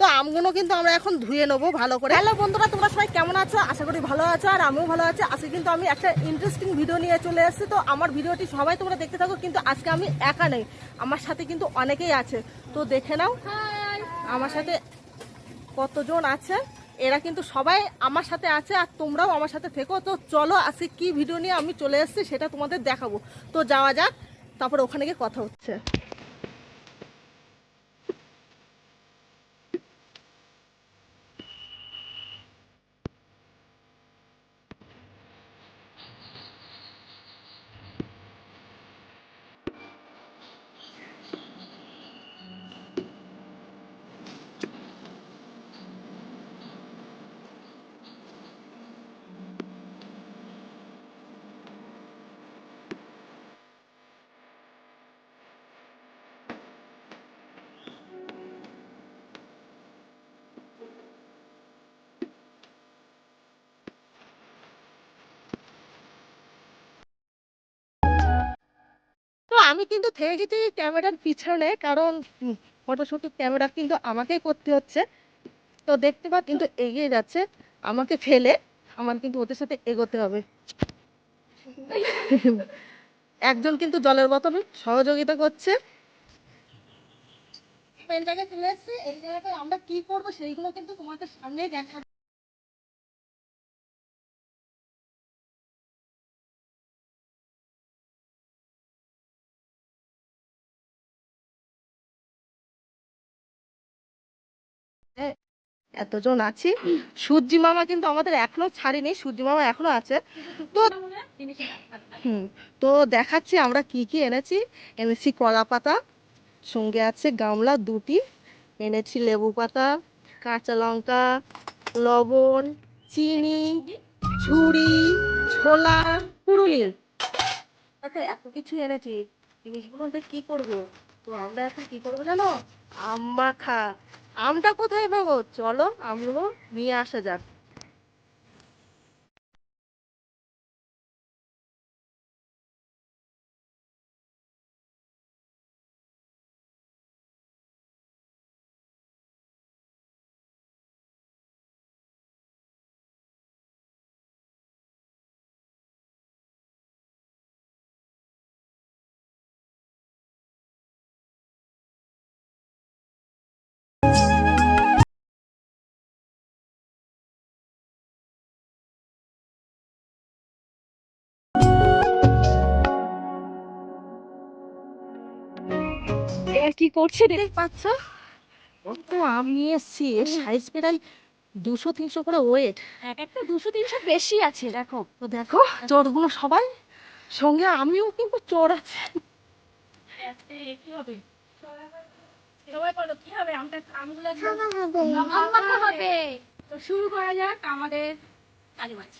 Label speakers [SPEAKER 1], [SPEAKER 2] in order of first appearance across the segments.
[SPEAKER 1] তো আমগুলো কিন্তু আমরা এখন ধুয়ে নেব ভালো করে। হ্যালো বন্ধুরা, তোমরা সবাই কেমন আছো? আশা করি ভালো আছো আর আমিও ভালো আছি। আজকে কিন্তু আমি একটা ইন্টারেস্টিং ভিডিও নিয়ে চলে এসেছি। তো আমার ভিডিওটি সবাই তোমরা দেখতে থাকো, কিন্তু আজকে আমি একা নেই। আমার সাথে কিন্তু অনেকেই আছে। তো দেখে নাও, আমার সাথে কতজন আছে? এরা কিন্তু সবাই আমার সাথে আছে আর তোমরাও আমার সাথে থেকো। তো চলো আজকে কি ভিডিও নিয়ে আমি চলে এসেছি সেটা তোমাদের দেখাবো। তো যাওয়া যাক, তারপর ওখানে গিয়ে কথা হচ্ছে। আমি কিন্তু থেকে গেছি ক্যামেরার পিছনে, কারণ ফটোশুট ক্যামেরা কিন্তু আমাকেই করতে হচ্ছে। তো দেখতে পা, কিন্তু এগিয়ে যাচ্ছে, আমাকে ফেলে, আমার কিন্তু ওদের সাথে এগোতে হবে। একজন কিন্তু জলের বোতল সহযোগিতা করছে। এই আমরা কি করব, সেইগুলো কিন্তু তোমাদের সামনেই দেখা এতজন আছি। সূর্যি মামা কিন্তু আমাদের এখনও ছাড়েনি, সূর্যি মামা এখনও আছে। তো হুম, তো দেখাচ্ছি আমরা কি কি এনেছি। এনেছি কলা পাতা, সঙ্গে আছে গামলা দুটি, এনেছি লেবু পাতা, কাঁচা লঙ্কা, লবণ, চিনি, ঝুড়ি, ছোলা পুরুলি আচ্ছা এত কিছু এনেছি, জিনিসগুলো কি করব? তো আমরা এখন কি করব জানো? আম মাখা। আমটা কোথায় পাবো? চলো আমগুলো নিয়ে আসা যাক।
[SPEAKER 2] কি করছে
[SPEAKER 1] দেখতে পাচ্ছ? কত আম এসছি এর সাইজ প্রায় দুশো তিনশো করে ওয়েট
[SPEAKER 2] এক একটা দুশো তিনশো বেশি আছে দেখো।
[SPEAKER 1] তো দেখো চোরগুলো সবাই সঙ্গে আমিও কিন্তু চোর আছে।
[SPEAKER 2] কি হবে? সবাই বলো কি হবে? আমটা আমগুলো হবে। তো শুরু করা যাক আমাদের বাজ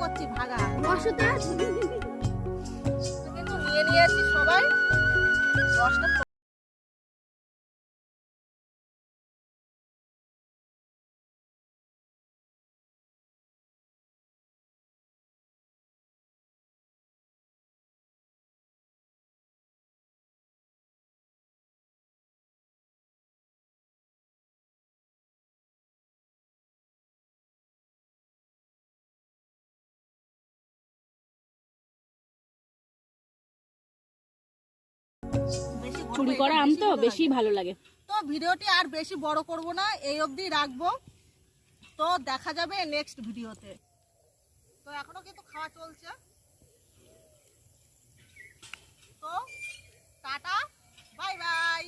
[SPEAKER 1] করছি ভাগা। কিন্তু নিয়ে আসছি সবাই। রসটা
[SPEAKER 2] চুরি করা আম তো বেশি ভালো লাগে।
[SPEAKER 1] তো ভিডিওটি আর বেশি বড় করব না এই অবধি রাখব। তো দেখা যাবে নেক্সট ভিডিওতে। তো এখনও কিন্তু খাওয়া চলছে। তো টাটা বাই বাই